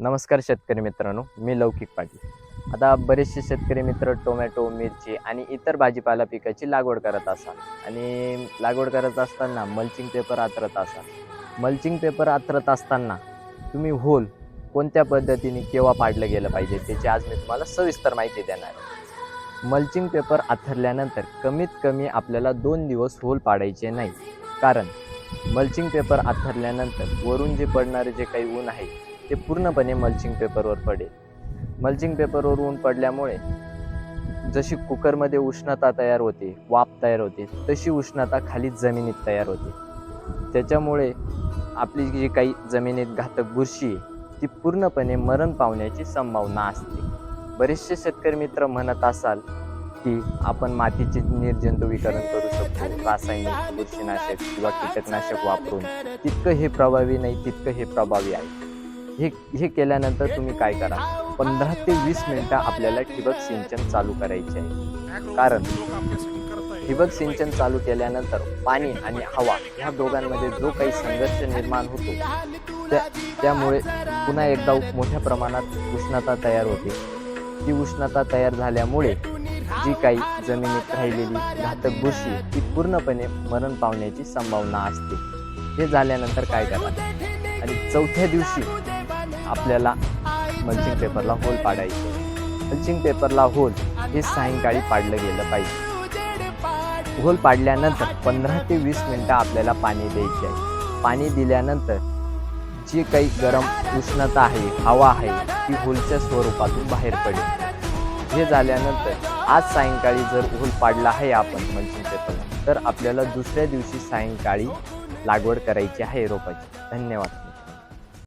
नमस्कार शेतकरी मित्रांनो मी लौकिक पाटील. आता बरेचसे शेतकरी मित्र टोमॅटो मिरची आणि इतर भाजीपाला पिकाची लागवड करत असाल आणि लागवड करत असताना मल्चिंग पेपर आथरत असाल मल्चिंग पेपर आतरत असताना तुम्ही होल कोणत्या पद्धतीने केव्हा पाडलं गेलं पाहिजे त्याची आज मी तुम्हाला सविस्तर माहिती देणार आहे. मल्चिंग पेपर आथरल्यानंतर कमीत कमी आपल्याला दोन दिवस होल पाडायचे नाही. कारण मल्चिंग पेपर आथरल्यानंतर वरून जे पडणारे जे काही ऊन आहे ते पूर्णपणे मल्चिंग पेपरवर पडेल. मल्चिंग पेपरवर ऊन पडल्यामुळे जशी कुकरमध्ये उष्णता तयार होते वाफ तयार होते तशी उष्णता खाली जमिनीत तयार होते. त्याच्यामुळे आपली जी काही जमिनीत घातक बुरशी आहे ती पूर्णपणे मरण पावण्याची संभावना असते. बरेचसे शेतकरी मित्र म्हणत असाल की आपण मातीचे निर्जंतुकीकरण करू शकतो रासायनिक बुरशीनाशक किंवा कीटकनाशक वापरून. तितकं हे प्रभावी नाही तितकं हे प्रभावी आहे. हे हे केल्यानंतर तुम्ही काय करा पंधरा ते वीस मिनिटं आपल्याला ठिबक सिंचन चालू करायचे आहे. कारण ठिबक सिंचन चालू केल्यानंतर पाणी आणि हवा ह्या दोघांमध्ये जो काही संघर्ष निर्माण होतो त्या त्यामुळे पुन्हा एकदा मोठ्या प्रमाणात उष्णता तयार होते. ती उष्णता तयार झाल्यामुळे जी काही जमिनीत राहिलेली घातक बुरशी ती पूर्णपणे मरण पावण्याची संभावना असते. हे झाल्यानंतर काय करा आणि चौथ्या दिवशी आपल्याला मल्चिंग पेपरला होल पाडायचे. मल्चिंग पेपरला होल हे सायंकाळी पाडलं गेलं पाहिजे. होल पाडल्यानंतर पंधरा ते वीस मिनिटं आपल्याला पाणी द्यायचे आहे. पाणी दिल्यानंतर जी काही गरम उष्णता आहे हवा आहे ती होलच्या स्वरूपातून बाहेर पडेल. हे झाल्यानंतर आज सायंकाळी जर होल पाडला आहे आपण मल्चिंग पेपरला तर आपल्याला दुसऱ्या दिवशी सायंकाळी लागवड करायची आहे रोपाची. धन्यवाद.